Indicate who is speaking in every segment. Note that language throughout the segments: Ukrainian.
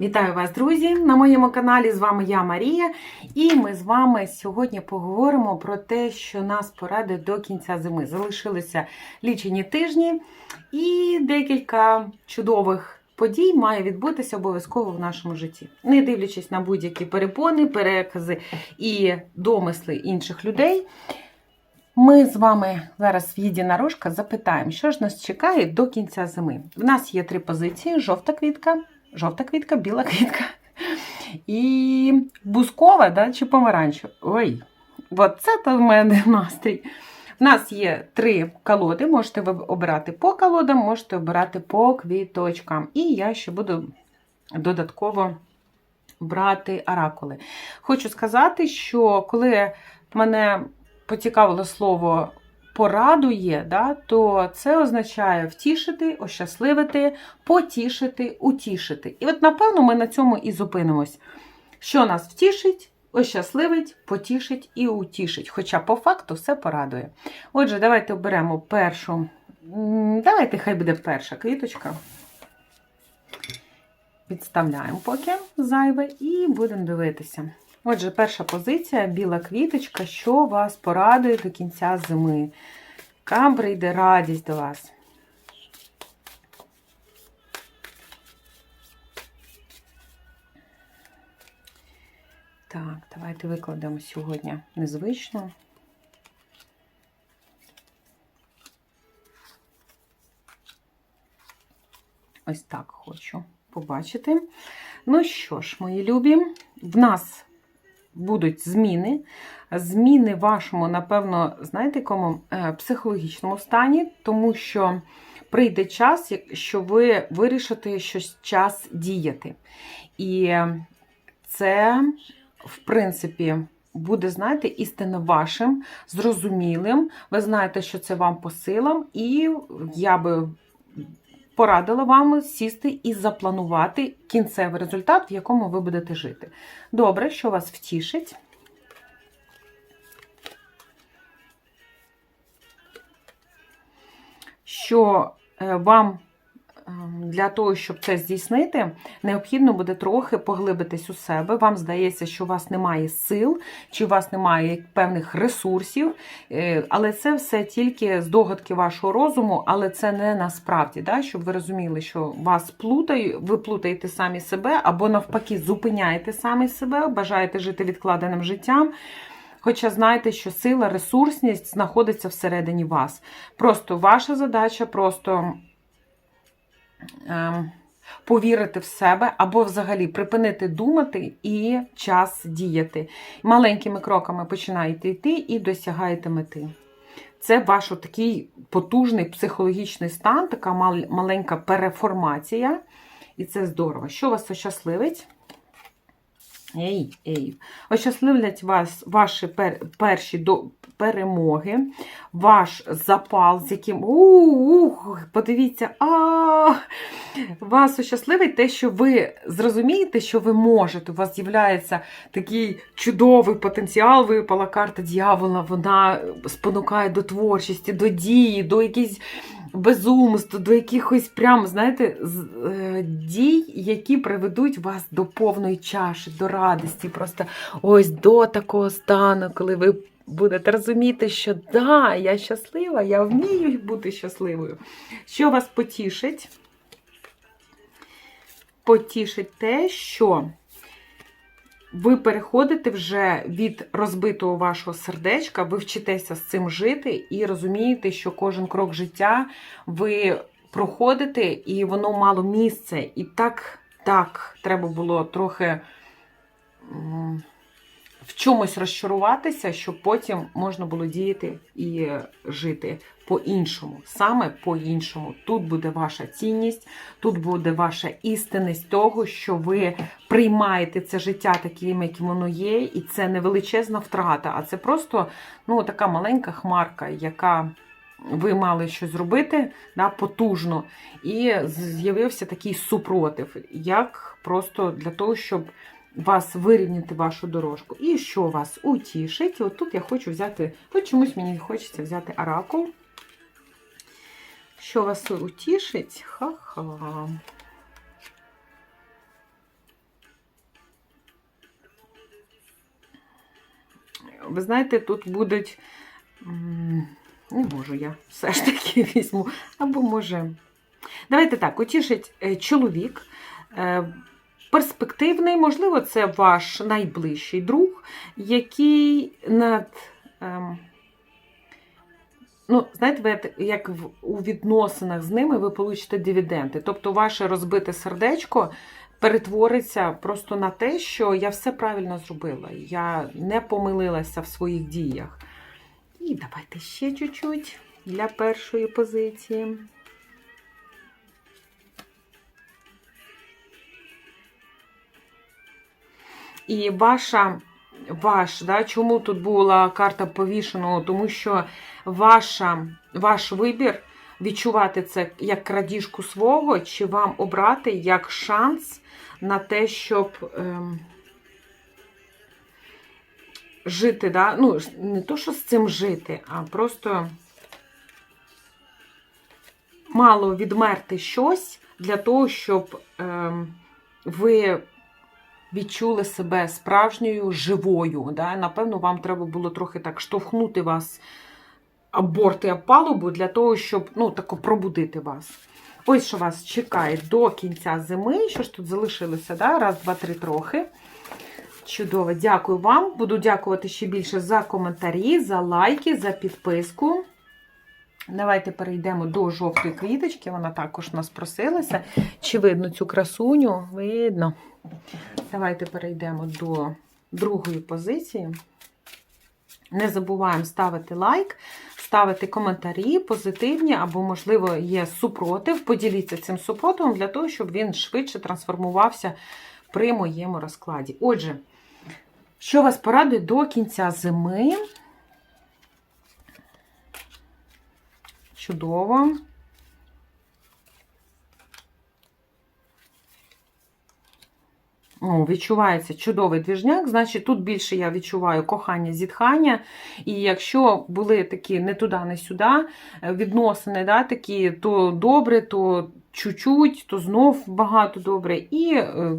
Speaker 1: Вітаю вас, друзі! На моєму каналі з вами я Марія, і ми з вами сьогодні поговоримо про те, що нас порадить до кінця зими. Залишилися лічені тижні, і декілька чудових подій має відбутися обов'язково в нашому житті. Не дивлячись на будь-які перепони, перекази і домисли інших людей. Ми з вами зараз в єдинорожка запитаємо, що ж нас чекає до кінця зими. В нас є три позиції: жовта квітка, жовта квітка, біла квітка і бускова да, чи помаранчева. Ой, от це то в мене настрій. У нас є три колоди, можете ви обирати по колодам, можете обирати по квіточкам. І я ще буду додатково брати оракули. Хочу сказати, що коли мене поцікавило слово порадує, да, то це означає втішити, ощасливити, потішити, утішити. І от, напевно, ми на цьому і зупинимось. Що нас втішить, ощасливить, потішить і утішить. Хоча по факту все порадує. Отже, давайте оберемо першу. Давайте, хай буде перша квіточка. Підставляємо поки зайве і будемо дивитися. Отже, перша позиція біла квіточка, що вас порадує до кінця зими. Яка прийде радість до вас. Так, давайте викладемо сьогодні незвично. Ось так хочу побачити. Ну що ж, мої любі, в нас будуть зміни. Зміни в вашому, напевно, знаєте, якому Е, психологічному стані, тому що прийде час, що ви вирішите, що час діяти. І це, в принципі, буде, знаєте, істинно вашим, зрозумілим. Ви знаєте, що це вам по силам, і я би порадила вам сісти і запланувати кінцевий результат, в якому ви будете жити. Добре, що вас втішить. Що е, вам для того, щоб це здійснити, необхідно буде трохи поглибитись у себе. Вам здається, що у вас немає сил, чи у вас немає певних ресурсів, е, але це все тільки здогадки вашого розуму, але це не насправді, да? щоб ви розуміли, що вас плутають, ви плутаєте самі себе, або навпаки, зупиняєте самі себе, бажаєте жити відкладеним життям. Хоча знаєте, що сила, ресурсність знаходиться всередині вас. Просто ваша задача просто ем, повірити в себе або взагалі припинити думати і час діяти. Маленькими кроками починаєте йти і досягаєте мети. Це ваш такий потужний психологічний стан, така маленька переформація. І це здорово. Що вас ощасливить? Ей, ей. Ощасливлять вас ваші пер, перші до, перемоги, ваш запал, з яким ух, подивіться, а вас ощасливить те, що ви зрозумієте, що ви можете. У вас з'являється такий чудовий потенціал, випала карта дьявола, вона спонукає до творчості, до дії, до якихось безумств, до якихось прям, знаєте, е, дій, які приведуть вас до повної чаші, до радості. Просто ось до такого стану, коли ви будете розуміти, що да, я щаслива, я вмію бути щасливою. Що вас потішить? Потішить те, що ви переходите вже від розбитого вашого сердечка, ви вчитеся з цим жити і розумієте, що кожен крок життя ви проходите, і воно мало місце. І так, так, треба було трохи в чомусь розчаруватися, щоб потім можна було діяти і жити по-іншому. Саме по-іншому. Тут буде ваша цінність, тут буде ваша істинність того, що ви приймаєте це життя таким, яким воно є, і це не величезна втрата, а це просто ну, така маленька хмарка, яка. Ви мали щось зробити да, потужно, і з'явився такий супротив, як просто для того, щоб вас вирівняти вашу дорожку. І що вас утішить, от тут я хочу взяти, от чомусь мені хочеться взяти оракул. Що вас утішить? Ха-ха. Ви знаєте, тут будуть. Не можу я все ж таки візьму. Або може. Давайте так, утішить е, чоловік. Е, Перспективний, можливо, це ваш найближчий друг, який над. ем, Ну, знаєте, ви як в- у відносинах з ними ви получите дивіденди. Тобто, ваше розбите сердечко перетвориться просто на те, що я все правильно зробила. Я не помилилася в своїх діях. І давайте ще чуть-чуть для першої позиції. І ваша, ваш, да, чому тут була карта повішеного? Тому що ваша, ваш вибір відчувати це як крадіжку свого, чи вам обрати як шанс на те, щоб ем, жити, да? ну, не то, що з цим жити, а просто мало відмерти щось для того, щоб ем, ви відчули себе справжньою живою. Да? Напевно, вам треба було трохи так штовхнути вас об борти об палубу для того, щоб ну, тако пробудити вас. Ось що вас чекає до кінця зими. Що ж тут залишилося? Да? Раз, два, три трохи. Чудово, дякую вам. Буду дякувати ще більше за коментарі, за лайки, за підписку. Давайте перейдемо до жовтої квіточки. Вона також нас просилася. Чи видно цю красуню? Видно. Давайте перейдемо до другої позиції. Не забуваємо ставити лайк, ставити коментарі позитивні або, можливо, є супротив. Поділіться цим супротивом для того, щоб він швидше трансформувався при моєму розкладі. Отже, що вас порадує до кінця зими? Чудово. О, відчувається чудовий двіжняк, значить тут більше я відчуваю кохання, зітхання. І якщо були такі не туди, не сюди, е, відносини, да, такі то добре, то чуть-чуть, то знов багато добре. І е,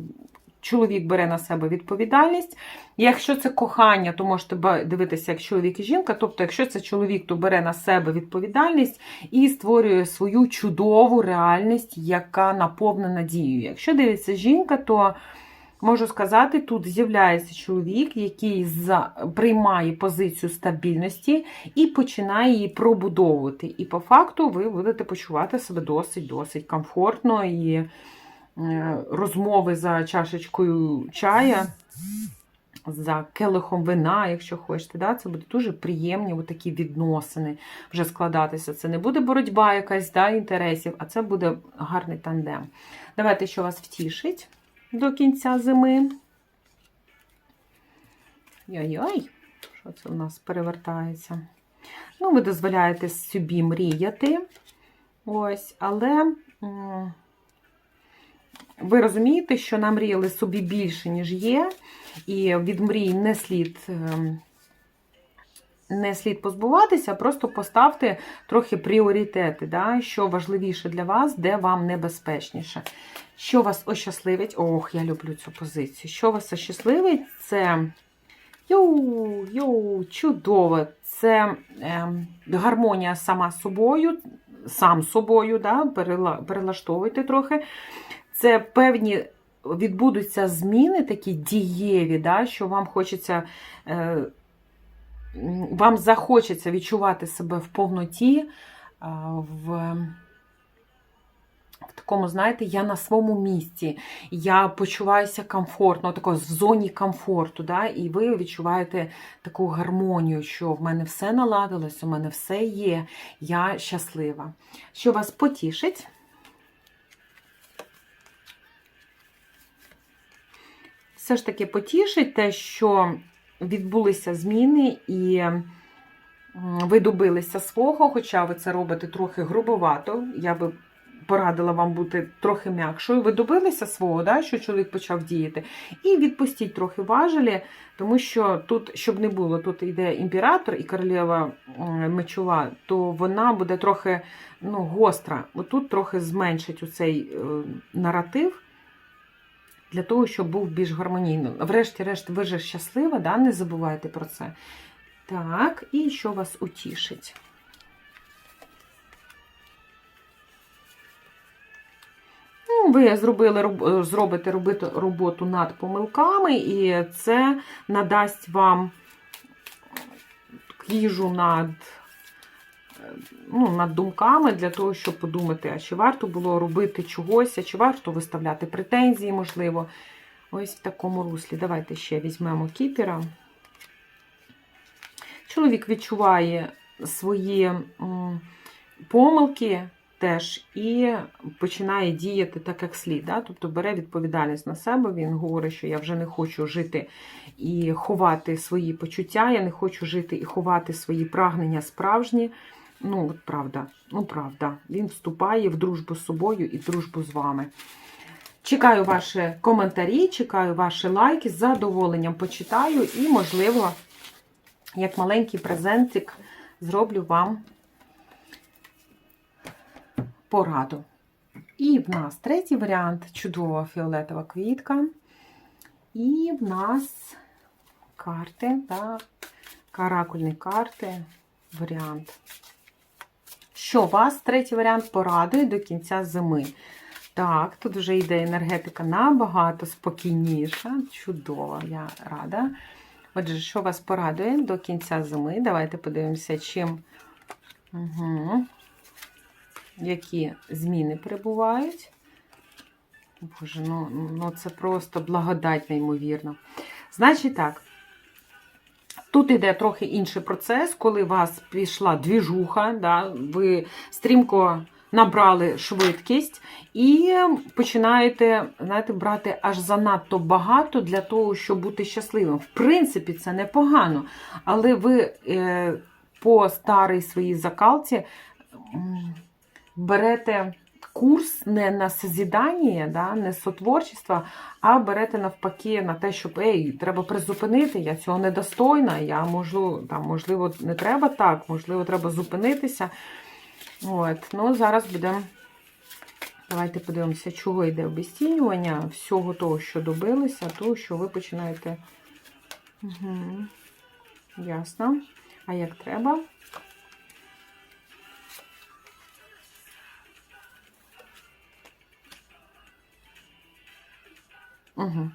Speaker 1: чоловік бере на себе відповідальність. Якщо це кохання, то можете дивитися як чоловік і жінка. Тобто, якщо це чоловік, то бере на себе відповідальність і створює свою чудову реальність, яка наповнена дією. Якщо дивиться жінка, то Можу сказати, тут з'являється чоловік, який приймає позицію стабільності і починає її пробудовувати. І по факту ви будете почувати себе досить-досить комфортно і розмови за чашечкою чая, за келихом вина, якщо хочете. Да? Це буде дуже приємні такі відносини вже складатися. Це не буде боротьба якась да, інтересів, а це буде гарний тандем. Давайте, що вас втішить до кінця зими. Йой-йой, що це у нас перевертається? Ну, ви дозволяєте собі мріяти. Ось, але ви розумієте, що намріяли собі більше, ніж є, і від мрій не слід. ем, Не слід позбуватися, просто поставте трохи пріоритети, да? що важливіше для вас, де вам небезпечніше. Що вас ощасливить? Ох, я люблю цю позицію. Що вас ощасливить, це йоу, йоу, чудово. Це ем, гармонія сама собою, сам собою, да? перела- перелаштовуйте трохи. Це певні відбудуться зміни такі дієві, да? що вам хочеться. Е, вам захочеться відчувати себе в повноті, в в такому, знаєте, я на своєму місці, я почуваюся комфортно, тако, в зоні комфорту, да? і ви відчуваєте таку гармонію, що в мене все наладилось, у мене все є, я щаслива. Що вас потішить? Все ж таки потішить те, що відбулися зміни і ви добилися свого, хоча ви це робите трохи грубовато. Я би порадила вам бути трохи м'якшою. Ви добилися свого, да, що чоловік почав діяти. І відпустіть трохи важелі, тому що тут, щоб не було, тут йде імператор і королева мечова, то вона буде трохи ну, гостра. Отут трохи зменшить оцей е, наратив. Для того, щоб був більш гармонійно. Врешті-решт, ви ж щаслива, да? не забувайте про це. Так, і що вас утішить? Ну, Ви зробили, зробите робити роботу над помилками, і це надасть вам їжу над, ну, над думками для того, щоб подумати, а чи варто було робити чогось, а чи варто виставляти претензії, можливо. Ось в такому руслі. Давайте ще візьмемо кіпера. Чоловік відчуває свої помилки теж і починає діяти так, як слід. Да? Тобто бере відповідальність на себе. Він говорить, що я вже не хочу жити і ховати свої почуття, я не хочу жити і ховати свої прагнення справжні. Ну, от правда, ну правда, він вступає в дружбу з собою і дружбу з вами. Чекаю ваші коментарі, чекаю ваші лайки, з задоволенням почитаю і, можливо, як маленький презентик зроблю вам пораду. І в нас третій варіант чудова фіолетова квітка. І в нас карти, так, каракульні карти, варіант. Що вас третій варіант порадує до кінця зими? Так, тут вже йде енергетика набагато спокійніша. Чудово, я рада. Отже, що вас порадує до кінця зими? Давайте подивимося, чим. Угу. Які зміни прибувають. Боже, ну, ну це просто благодать, неймовірно. Значить так, тут йде трохи інший процес, коли у вас пішла двіжуха, да, ви стрімко набрали швидкість і починаєте, знаєте, брати аж занадто багато для того, щоб бути щасливим. В принципі, це непогано, але ви е, по старій своїй закалці берете курс не на созідання, да, не сотворчество, а берете навпаки на те, щоб ей, треба призупинити, я цього недостойна, я можу, там, можливо, не треба так, можливо, треба зупинитися. От, ну, зараз будемо. Давайте подивимося, чого йде обесцінювання, всього того, що добилися, того, що ви починаєте. Угу. Ясно. А як треба? Угу.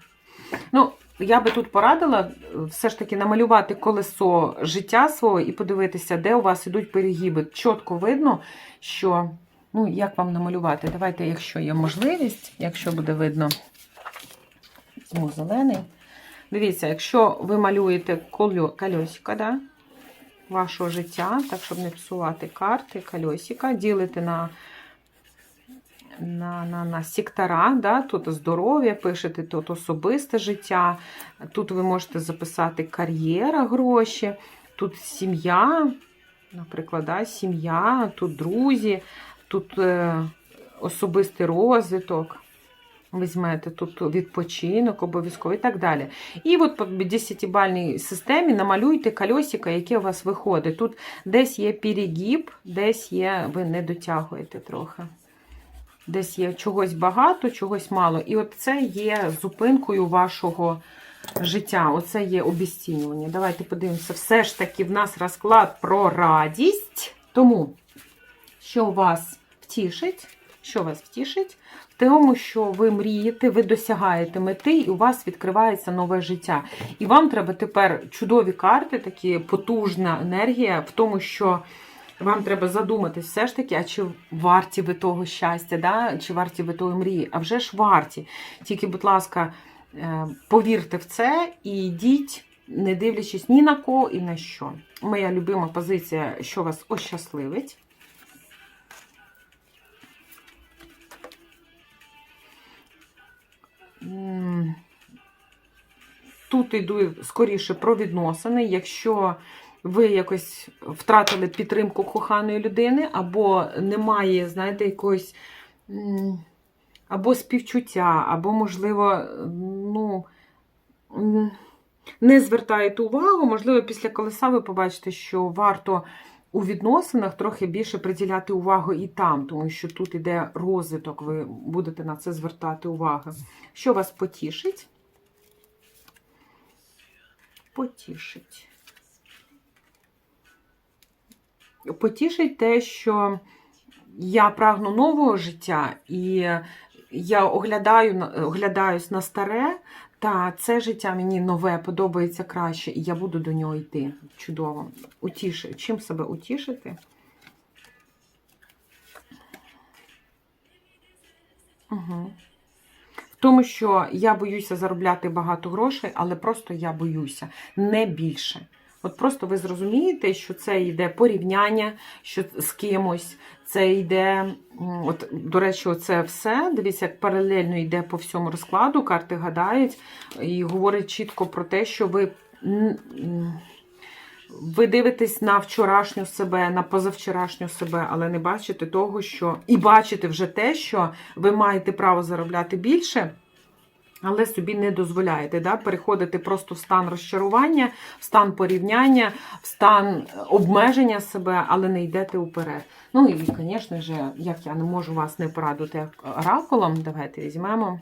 Speaker 1: Ну, я би тут порадила е, все ж таки намалювати колесо життя свого і подивитися, де у вас ідуть перегіби. Чітко видно, що, ну, як вам намалювати? Давайте, якщо є можливість, якщо буде видно, візьму зелений. Дивіться, якщо ви малюєте кольосика, да, вашого життя, так, щоб не псувати карти, кольосика, ділите на на на, на сектора, да? тут здоров'я пишете, тут особисте життя, тут ви можете записати кар'єра, гроші, тут сім'я, наприклад, да? сім'я, тут друзі, тут е, особистий розвиток. Візьмете тут відпочинок, обов'язково і так далі. І от по 10-бальній системі намалюйте кольосика, яке у вас виходить. Тут десь є перегіб, десь є, ви не дотягуєте трохи. Десь є чогось багато, чогось мало. І от це є зупинкою вашого життя. Оце є обіцінювання. Давайте подивимося. Все ж таки, в нас розклад про радість. Тому, що вас втішить, що вас втішить? В тому, що ви мрієте, ви досягаєте мети, і у вас відкривається нове життя. І вам треба тепер чудові карти, такі потужна енергія в тому, що. Вам треба задуматись все ж таки, а чи варті ви того щастя, да? чи варті ви тої мрії? А вже ж варті. Тільки, будь ласка, повірте в це і йдіть, не дивлячись ні на кого і на що. Моя любима позиція, що вас ощасливить. Тут йду скоріше про відносини. Якщо ви якось втратили підтримку коханої людини, або немає, знаєте, якоїсь або співчуття, або, можливо, ну, не звертаєте увагу, можливо, після колеса ви побачите, що варто у відносинах трохи більше приділяти увагу і там, тому що тут іде розвиток, ви будете на це звертати увагу. Що вас потішить? Потішить. Потішить те, що я прагну нового життя, і я оглядаю, оглядаюсь на старе, та це життя мені нове подобається краще, і я буду до нього йти. Чудово. Утіш... Чим себе утішити? Угу. В тому, що я боюся заробляти багато грошей, але просто я боюся, не більше. От просто ви зрозумієте, що це йде порівняння що з кимось, це йде, от, до речі, це все. Дивіться, як паралельно йде по всьому розкладу, карти гадають і говорить чітко про те, що ви. Ви дивитесь на вчорашню себе, на позавчорашню себе, але не бачите того, що і бачите вже те, що ви маєте право заробляти більше, але собі не дозволяєте. Да? Переходити просто в стан розчарування, в стан порівняння, в стан обмеження себе, але не йдете вперед. Ну і, звісно ж, як я не можу вас не порадити як оракулом, давайте візьмемо.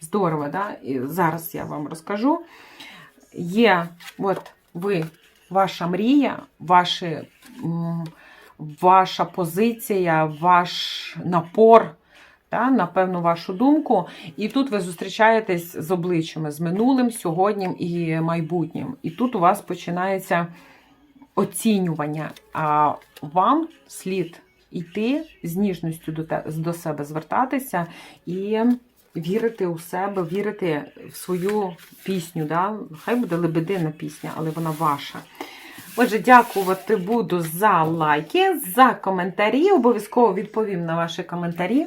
Speaker 1: Здорово, да? І зараз я вам розкажу. Є, от ви, ваша мрія, ваші, ваша позиція, ваш напор, да, на певну вашу думку. І тут ви зустрічаєтесь з обличчями, з минулим, сьогоднім і майбутнім. І тут у вас починається оцінювання. А вам слід йти з ніжністю до, те, до себе звертатися і вірити у себе, вірити в свою пісню. Да? Хай буде лебедина пісня, але вона ваша. Отже, дякувати буду за лайки, за коментарі. Обов'язково відповім на ваші коментарі.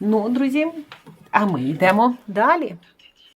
Speaker 1: Ну, друзі, а ми йдемо далі.